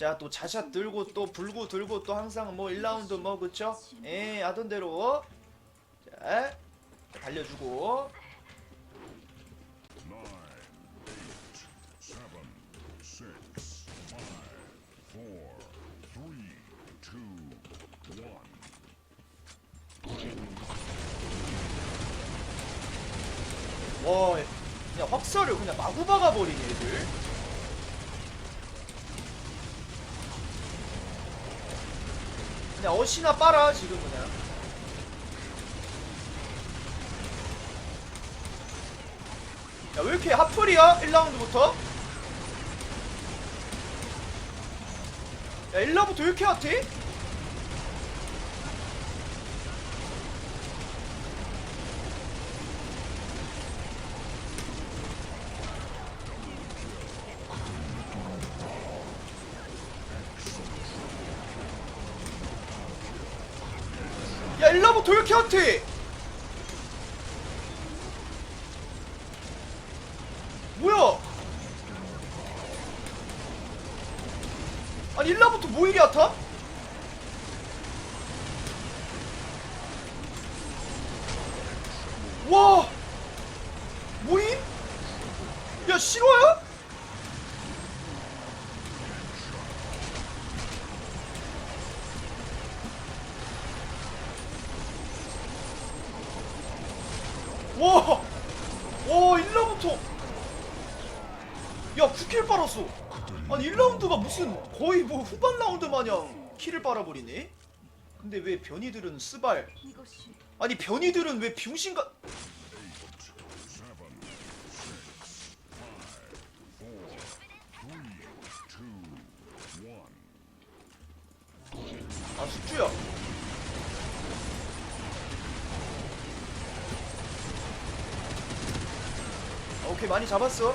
자 또 자샷 들고 또 불구 들고 또 항상 뭐 1라운드 뭐 그쵸? 예 하던 대로 자 달려주고 two, one. 와 그냥 확살을 그냥 마구 박아버리네 애들 그냥 어시나 빨아 지금 그냥. 야 왜 이렇게 핫플이야? 1라운드부터? 야 1라운드부터 왜 이렇게 핫해? 야 1라운드부터 왜 이렇게 핫해? 뭐야? 아니 1라부터 뭐 이리 핫하? 와 뭐임? 야 실화야? 와! 와 1라부터 야 9킬 빨았어 아니 1라운드가 무슨 거의 뭐 후반 라운드 마냥 킬을 빨아버리네? 근데 왜 변이들은 스발? 아니 변이들은 왜 병신가. 아 숙주야. 아, 오케이 많이 잡았어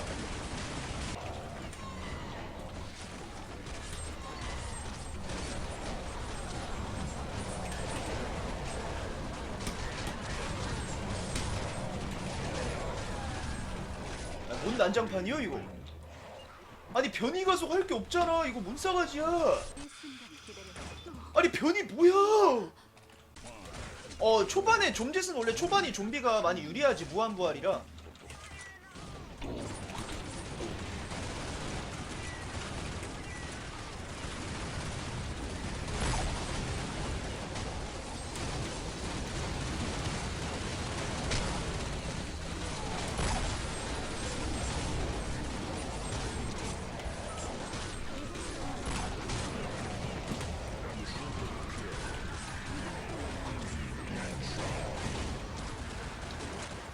뭔 난장판이야 이거 아니 변이 가서 할 게 없잖아 이거 뭔 싸가지야. 아니 변이 뭐야? 어 초반에 좀짓은 원래 초반이 좀비가 많이 유리하지 무한부활이라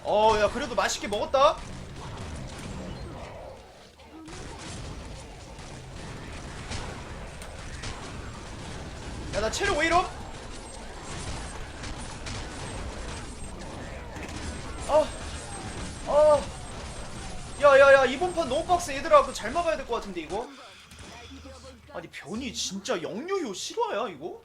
어 야 그래도 맛있게 먹었다. 야 나 체력 왜 이러? 아, 아, 야야야 이번 판 너무 빡세. 얘들아 그거 잘 막아야 될 것 같은데 이거? 아니 변이 진짜 영유효 실화야 이거?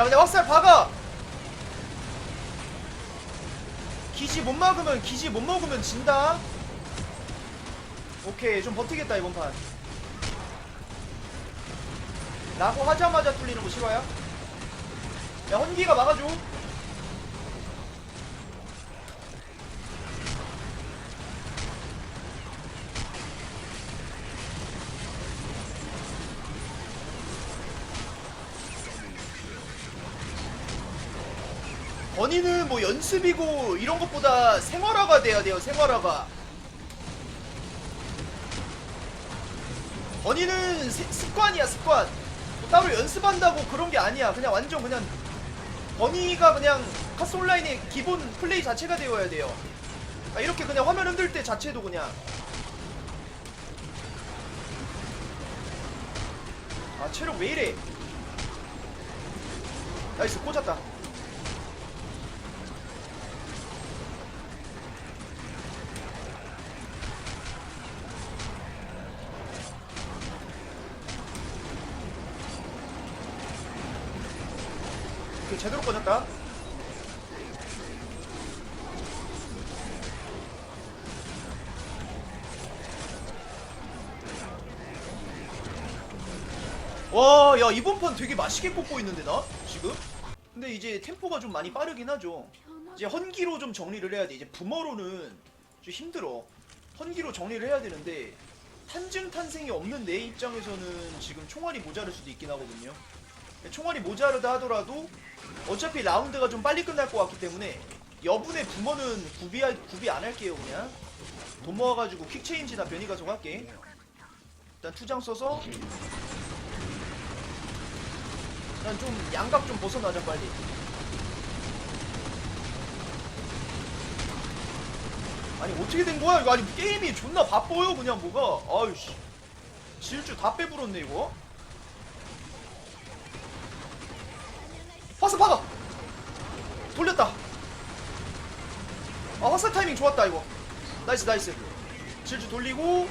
야 근데 확살 박아! 기지 못 막으면 기지 못 먹으면 진다? 오케이 좀 버티겠다 이번 판. 라고 하자마자 뚫리는 거 싫어야? 야 헌기가 막아줘 건이는 뭐 연습이고 이런 것보다 생활화가 돼야 돼요 생활화가. 건이는 세- 습관이야 습관. 뭐 따로 연습한다고 그런 게 아니야. 그냥 완전 그냥 건이가 그냥 카스 온라인의 기본 플레이 자체가 되어야 돼요. 아, 이렇게 그냥 화면 흔들 때 자체도 그냥. 아 체력 왜 이래? 나이스 꽂았다 제대로 꺼졌다. 와, 야 이번 판 되게 맛있게 뽑고 있는데 나 지금? 근데 이제 템포가 좀 많이 빠르긴 하죠. 이제 헌기로 좀 정리를 해야 돼. 이제 부머로는 좀 힘들어. 헌기로 정리를 해야 되는데 탄증 탄생이 없는 내 입장에서는 지금 총알이 모자랄 수도 있긴 하거든요. 총알이 모자르다 하더라도 어차피 라운드가 좀 빨리 끝날 것 같기 때문에 여분의 부머는 구비 구비 안 할게요 그냥 돈 모아가지고 퀵체인지나 변이 가속 할게. 일단 투장 써서 일단 좀 양각 좀 벗어나자 빨리. 아니 어떻게 된 거야? 이거 아니 게임이 존나 바빠요 그냥 뭐가 아유씨 질주 다 빼불었네 이거 화살 박아. 돌렸다. 아 화살 타이밍 좋았다 이거. 나이스 나이스. 질주 돌리고.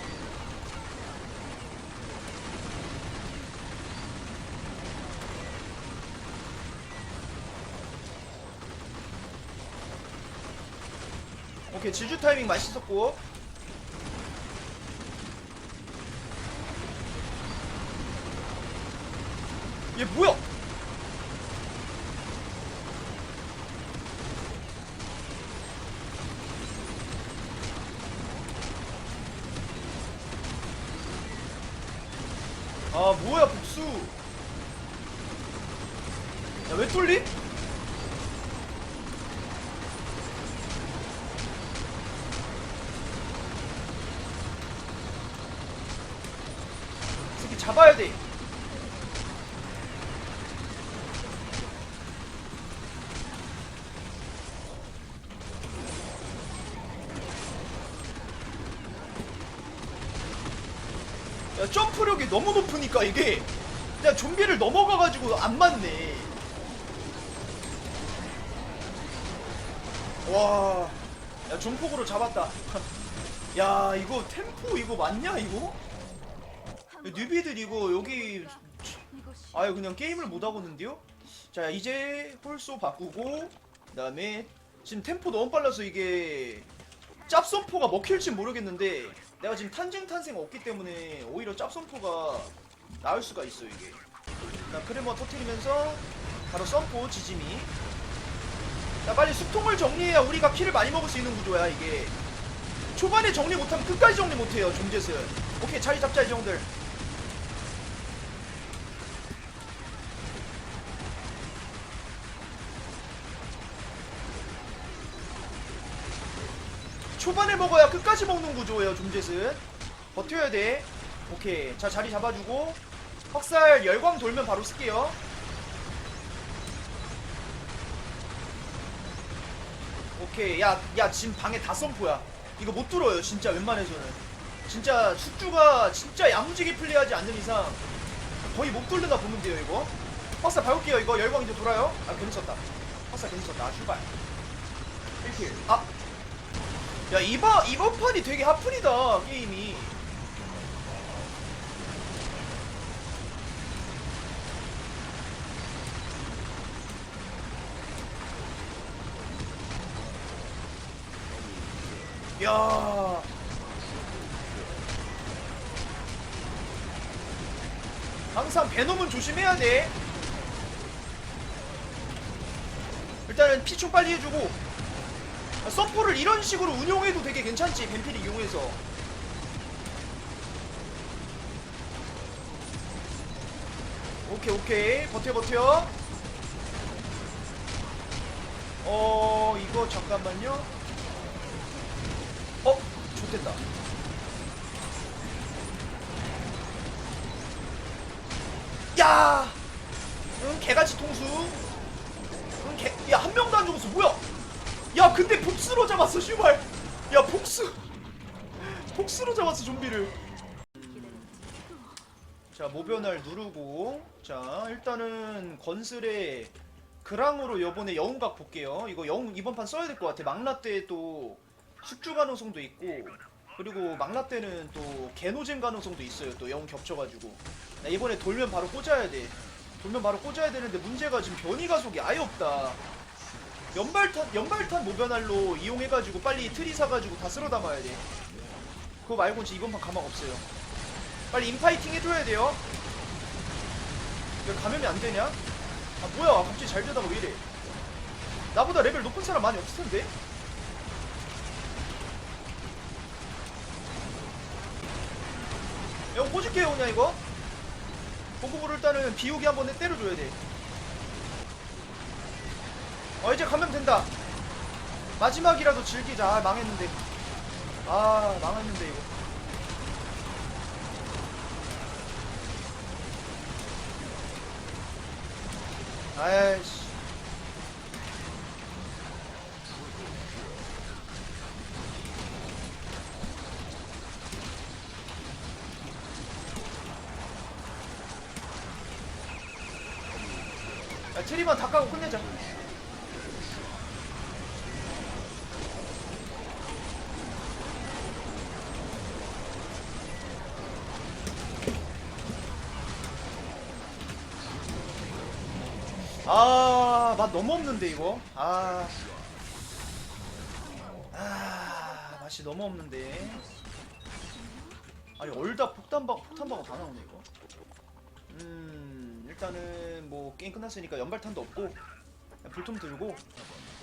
오케이 질주 타이밍 맛있었고. 얘 뭐야 아 뭐야 복수 야 왜 뚫리? 이 새끼 잡아야 돼. 야, 점프력이 너무 높으니까 이게 그냥 좀비를 넘어가가지고 안 맞네. 와, 야, 중폭으로 잡았다. 야, 이거 템포 이거 맞냐, 이거? 뉴비들 이거 여기 아유 그냥 게임을 못 하고는데요. 자 이제 홀소 바꾸고 그 다음에 지금 tempo 너무 빨라서 이게 짭선포가 먹힐지 모르겠는데 내가 지금 탄증 탄생 없기 때문에 오히려 짭선포가 나을 수가 있어 이게. 자 크레머 터트리면서 바로 썬포 지짐이. 자 빨리 수통을 정리해야 우리가 키를 많이 먹을 수 있는 구조야 이게. 초반에 정리 못하면 끝까지 정리 못해요 존젯은. 오케이 자리 잡자 이 형들. 초반에 먹어야 끝까지 먹는 구조예요 좀젯은 버텨야 돼. 오케이. 자 자리 잡아주고. 확살 열광 돌면 바로 쓸게요. 오케이. 야야 지금 방에 다 썸포야. 이거 못 뚫어요 진짜 웬만해서는. 진짜 숙주가 진짜 야무지게 플레이하지 않는 이상 거의 못 뚫는다 보면 돼요 이거. 확살 밟을게요 이거. 열광 이제 돌아요. 아 괜히 썼다. 확살 괜히 썼다. 아 출발. 1킬. 아 야 이번 이번 판이 되게 핫플이다 게임이. 야. 항상 베놈은 조심해야 돼. 일단은 피충 빨리 해주고 서포를 이런 식으로 운용해도 되게 괜찮지 뱀필이 이용해서. 오케이 오케이. 버텨 버텨. 어 이거 잠깐만요. 어 좋됐다. 야! 응, 개같이 통수. 응, 개, 야, 한 명도 안 죽었어. 뭐야? 야, 근데 복수로 잡았어, 슈발. 야, 복수. 복수로 잡았어, 좀비를. 자, 모변을 누르고. 자, 일단은 건슬에 그랑으로 요번에 영웅각 볼게요. 이거 영웅 이번 판 써야 될 것 같아. 망라 때또 숙주 가능성도 있고. 그리고 망라 때는 또 개노잼 가능성도 있어요. 또 영웅 겹쳐가지고. 나 이번에 돌면 바로 꽂아야 돼. 돌면 바로 꽂아야 되는데 문제가 지금 변이 가속이 아예 없다. 연발탄 연발탄 모변알로 이용해가지고 빨리 트리 사가지고 다 쓸어 담아야 돼. 그거 말고 지금 이번 판 가망 없어요. 빨리 인파이팅 해줘야 돼요. 왜 감염이 안 되냐? 아 뭐야 갑자기 잘 되다가 왜 이래? 나보다 레벨 높은 사람 많이 없을 텐데? 야, 꽂을게요, 그냥 이거. 보급으로 일단은 비우기 한번 때려줘야 돼. 어, 이제 가면 된다. 마지막이라도 즐기자. 아, 망했는데. 아, 망했는데, 이거. 아이씨. 야, 트리만 다 까고 끝내자. 아, 맛 너무 없는데 이거. 아. 아, 맛이 너무 없는데. 아니, 얼다 폭탄방 폭탄방어 다 나오네 이거. 음, 일단은 뭐 게임 끝났으니까 연발탄도 없고 불통 들고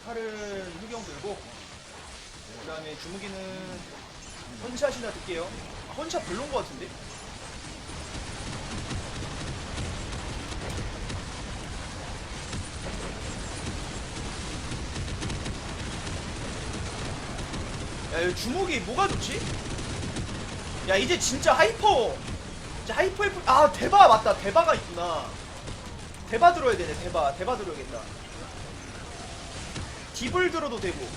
칼은 흑영 들고 그다음에 주무기는 헌샷이나 들게요. 아, 헌샷 별론 것 같은데? 주목이 뭐가 좋지? 야, 이제 진짜 하이퍼. 이제 하이퍼 F. 아, 대바 맞다. 대바가 있구나. 대바 들어야 되네. 대바. 대바 들어야겠다. 딥을 들어도 되고.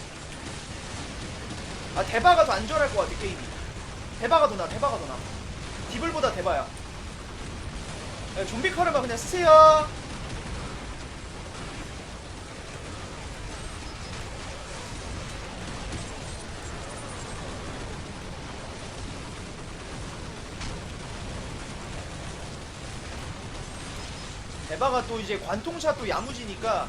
아, 대바가 더 안전할 것 같아, 게임이. 대바가 더 나, 대바가 더 나. 딥을보다 대바야. 야, 좀비 카르마 그냥 쓰세요. 대바가 또 이제 관통샷 또 야무지니까.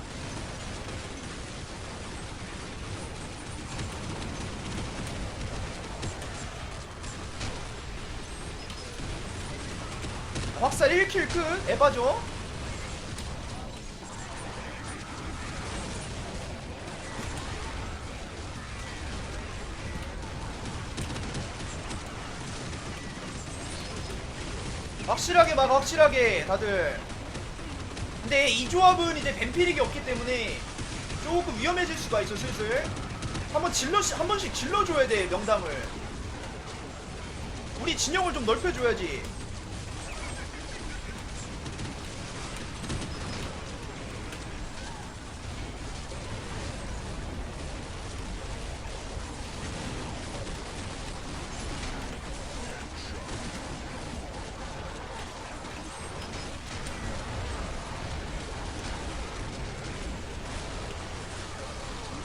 확살 1킬 끝. 에바죠? 확실하게 막 확실하게 다들 근데 이 조합은 이제 뱀피릭이 없기 때문에 조금 위험해질 수가 있어 슬슬. 한번 질러 한 번씩 질러줘야 돼 명당을. 우리 진영을 좀 넓혀줘야지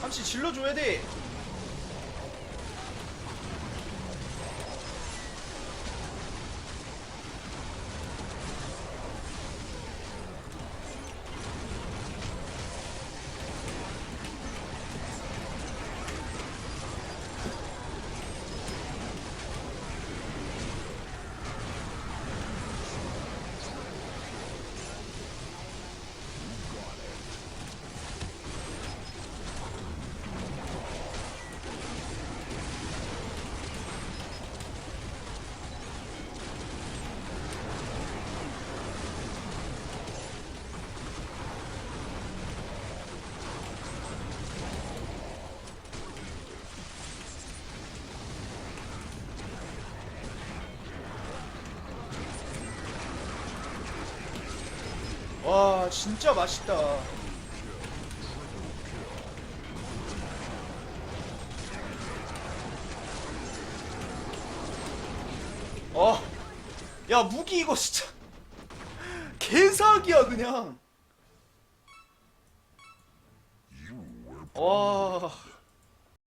함씨 질러줘야 돼 와 진짜 맛있다 어. 야 무기 이거 진짜 개사기야 그냥 와